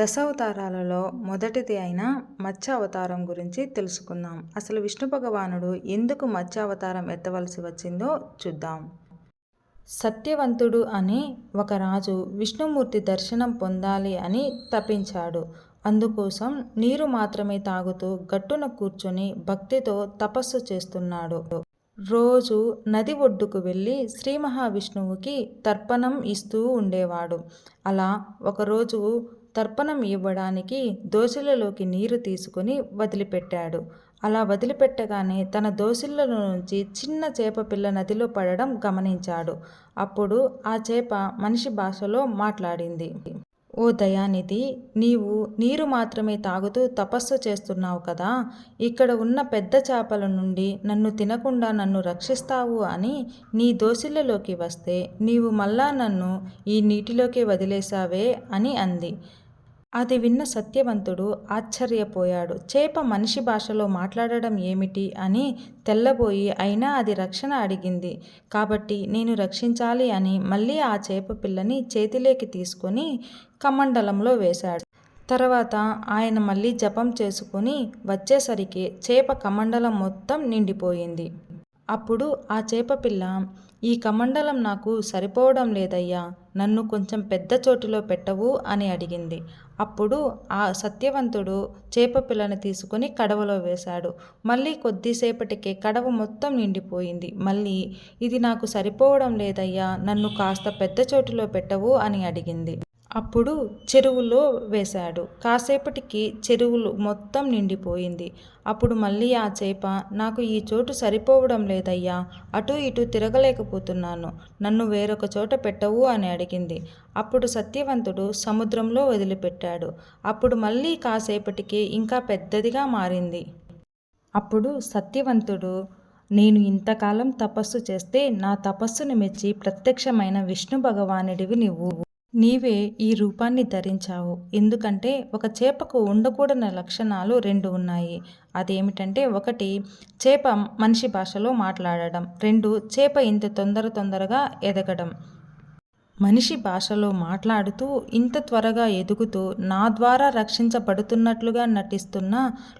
దశావతారాలలో మొదటిది అయిన మత్స్య అవతారం గురించి తెలుసుకుందాం. అసలు విష్ణు భగవానుడు ఎందుకు మత్స్య అవతారం ఎత్తవలసి వచ్చిందో చూద్దాం. సత్యవంతుడు అని ఒక రాజు విష్ణుమూర్తి దర్శనం పొందాలి అని తపించాడు. అందుకోసం నీరు మాత్రమే తాగుతూ గట్టున కూర్చొని భక్తితో తపస్సు చేస్తున్నాడు. రోజు నది ఒడ్డుకు వెళ్ళి శ్రీ మహావిష్ణువుకి తర్పణం ఇస్తూ ఉండేవాడు. అలా ఒకరోజు తర్పణం ఇవ్వడానికి దోశలలోకి నీరు తీసుకుని వదిలిపెట్టాడు. అలా వదిలిపెట్టగానే తన దోశల నుంచి చిన్న చేప పిల్ల నదిలో పడడం గమనించాడు. అప్పుడు ఆ చేప మనిషి భాషలో మాట్లాడింది. ఓ దయానిధి నీవు నీరు మాత్రమే తాగుతూ తపస్సు చేస్తున్నావు కదా? ఇక్కడ ఉన్న పెద్ద చేపల నుండి నన్ను తినకుండా నన్ను రక్షిస్తావు అని నీ దోసిళ్ళలోకి వస్తే నీవు మళ్ళా నన్ను ఈ నీటిలోకి వదిలేశావే అని అంది. అది విన్న సత్యవంతుడు ఆశ్చర్యపోయాడు. చేప మనిషి భాషలో మాట్లాడడం ఏమిటి అని తెల్లబోయి అయినా అది రక్షణ అడిగింది. కాబట్టి నేను రక్షించాలి అని మళ్ళీ ఆ చేప పిల్లని చేతిలోకి తీసుకొని కమండలంలో వేశాడు. తర్వాత ఆయన మళ్ళీ జపం చేసుకుని వచ్చేసరికి చేప కమండలం మొత్తం నిండిపోయింది. అప్పుడు ఆ చేప పిల్ల ఈ కమండలం నాకు సరిపోవడం లేదయ్యా నన్ను కొంచెం పెద్ద చోటులో పెట్టవు అని అడిగింది. అప్పుడు ఆ సత్యవంతుడు చేప పిల్లని తీసుకుని కడవలో వేశాడు. మళ్ళీ కొద్దిసేపటికే కడవ మొత్తం నిండిపోయింది. మళ్ళీ ఇది నాకు సరిపోవడం లేదయ్యా నన్ను కాస్త పెద్ద చోటులో పెట్టవు అని అడిగింది. అప్పుడు చెరువులో వేశాడు. కాసేపటికి చెరువులు మొత్తం నిండిపోయింది. అప్పుడు మళ్ళీ ఆ చేప నాకు ఈ చోటు సరిపోవడం లేదయ్యా అటు ఇటు తిరగలేకపోతున్నాను నన్ను వేరొక చోట పెట్టవు అని అడిగింది. అప్పుడు సత్యవంతుడు సముద్రంలో వదిలిపెట్టాడు. అప్పుడు మళ్ళీ కాసేపటికి ఇంకా పెద్దదిగా మారింది. అప్పుడు సత్యవంతుడు నేను ఇంతకాలం తపస్సు చేస్తే నా తపస్సును మెచ్చి ప్రత్యక్షమైన విష్ణు భగవానుడివి నువ్వు. నీవే ఈ రూపాన్ని ధరించావు. ఎందుకంటే ఒక చేపకు ఉండకూడని లక్షణాలు రెండు ఉన్నాయి. అదేమిటంటే ఒకటి చేప మనిషి భాషలో మాట్లాడడం. రెండు చేప ఇంత తొందర తొందరగా ఎదగడం. మనిషి భాషలో మాట్లాడుతూ ఇంత త్వరగా ఎదుగుతూ నా ద్వారా రక్షించబడుతున్నట్లుగా నటిస్తున్న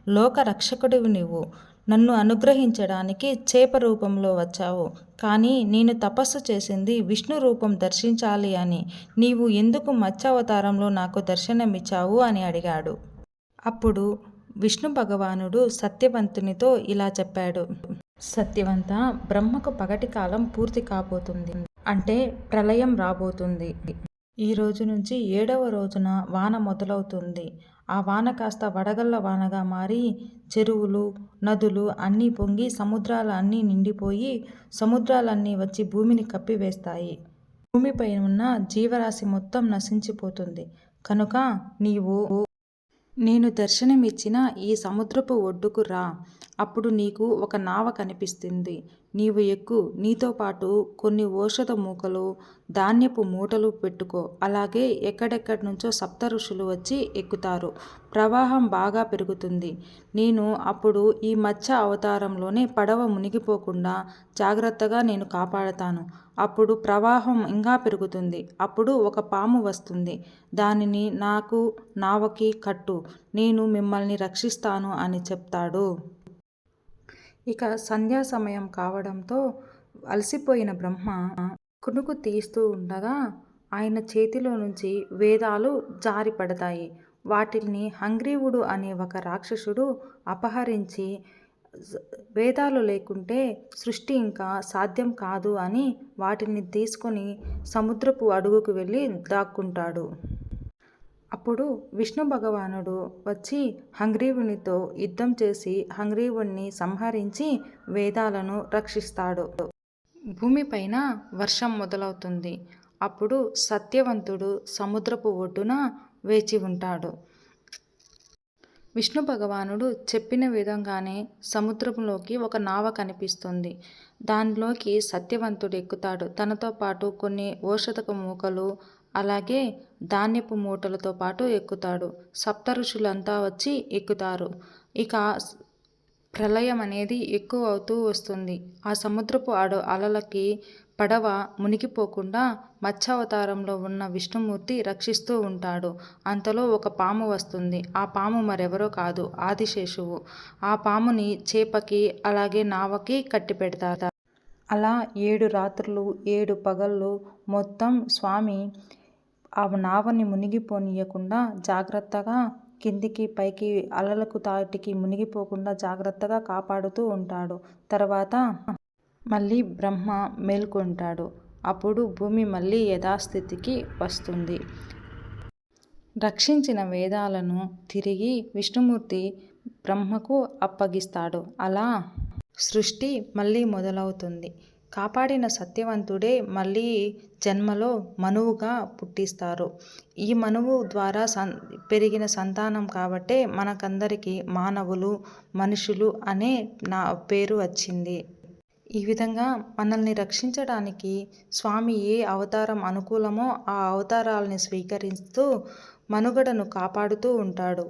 లోక రక్షకుడివి నువ్వు నన్ను అనుగ్రహించడానికి చేప రూపంలో వచ్చావు. కానీ నేను తపస్సు చేసింది విష్ణు రూపం దర్శించాలి అని. నీవు ఎందుకు మత్స్యావతారంలో నాకు దర్శనమిచ్చావు అని అడిగాడు. అప్పుడు విష్ణు భగవానుడు సత్యవంతునితో ఇలా చెప్పాడు. సత్యవంత బ్రహ్మకు పగటి కాలం పూర్తి కాబోతుంది. అంటే ప్రళయం రాబోతుంది. ఈ రోజు నుంచి ఏడవ రోజున వాన మొదలవుతుంది. ఆ వాన కాస్త వడగళ్ళ వానగా మారి చెరువులు నదులు అన్నీ పొంగి సముద్రాలు అన్నీ నిండిపోయి సముద్రాలన్నీ వచ్చి భూమిని కప్పివేస్తాయి. భూమిపై ఉన్న జీవరాశి మొత్తం నశించిపోతుంది. కనుక నీవు నేను దర్శనమిచ్చిన ఈ సముద్రపు ఒడ్డుకు రా. అప్పుడు నీకు ఒక నావ కనిపిస్తుంది. నీవు ఎక్కు నీతో పాటు కొన్ని ఔషధ మూకలు ధాన్యపు మూటలు పెట్టుకో. అలాగే ఎక్కడెక్కడి నుంచో సప్త ఋషులు వచ్చి ఎక్కుతారు. ప్రవాహం బాగా పెరుగుతుంది. నేను అప్పుడు ఈ మత్స్య అవతారంలోనే పడవ మునిగిపోకుండా జాగ్రత్తగా నేను కాపాడతాను. అప్పుడు ప్రవాహం ఇంకా పెరుగుతుంది. అప్పుడు ఒక పాము వస్తుంది. దానిని నాకు నావకి కట్టు. నేను మిమ్మల్ని రక్షిస్తాను అని చెప్తాడు. ఇక సంధ్యా సమయం కావడంతో అలసిపోయిన బ్రహ్మ కునుకు తీస్తూ ఉండగా ఆయన చేతిలో నుంచి వేదాలు జారిపడతాయి. వాటిని హంగ్రీవుడు అనే ఒక రాక్షసుడు అపహరించి వేదాలు లేకుంటే సృష్టి ఇంకా సాధ్యం కాదు అని వాటిని తీసుకొని సముద్రపు అడుగుకు వెళ్ళి దాక్కుంటాడు. అప్పుడు విష్ణు భగవానుడు వచ్చి హంగ్రీవునితో యుద్ధం చేసి హంగ్రీవుణ్ణి సంహరించి వేదాలను రక్షిస్తాడు. భూమిపైన వర్షం మొదలవుతుంది. అప్పుడు సత్యవంతుడు సముద్రపు ఒడ్డున వేచి ఉంటాడు. విష్ణు భగవానుడు చెప్పిన విధంగానే సముద్రంలోకి ఒక నావ కనిపిస్తుంది. దానిలోకి సత్యవంతుడు ఎక్కుతాడు. తనతో పాటు కొన్ని ఔషధక మూకలు అలాగే ధాన్యపు మూటలతో పాటు ఎక్కుతాడు. సప్త ఋషులంతా వచ్చి ఎక్కుతారు. ఇక ప్రళయం అనేది ఎక్కువ అవుతూ వస్తుంది. ఆ సముద్రపు అడ అలలకి పడవ మునిగిపోకుండా మత్స్యావతారంలో ఉన్న విష్ణుమూర్తి రక్షిస్తూ ఉంటాడు. అంతలో ఒక పాము వస్తుంది. ఆ పాము మరెవరో కాదు ఆదిశేషువు. ఆ పాముని చేపకి అలాగే నావకి కట్టి పెడతారు. అలా ఏడు రాత్రులు ఏడు పగళ్ళు మొత్తం స్వామి ఆ నావని మునిగిపోనీయకుండా జాగ్రత్తగా కిందికి పైకి అలలకు తాటికి మునిగిపోకుండా జాగ్రత్తగా కాపాడుతూ ఉంటాడు. తర్వాత మళ్ళీ బ్రహ్మ మేల్కొంటాడు. అప్పుడు భూమి మళ్ళీ యథాస్థితికి వస్తుంది. రక్షించిన వేదాలను తిరిగి విష్ణుమూర్తి బ్రహ్మకు అప్పగిస్తాడు. అలా సృష్టి మళ్ళీ మొదలవుతుంది. కాపాడిన సత్యవంతుడే మళ్ళీ జన్మలో మనువుగా పుట్టిస్తారు. ఈ మనువు ద్వారా సన్ పెరిగిన సంతానం కాబట్టే మనకందరికీ మానవులు మనుషులు అనే నా పేరు వచ్చింది. ఈ విధంగా మనల్ని రక్షించడానికి స్వామి ఏ అవతారం అనుకూలమో ఆ అవతారాలని స్వీకరిస్తూ మనుగడను కాపాడుతూ ఉంటాడు.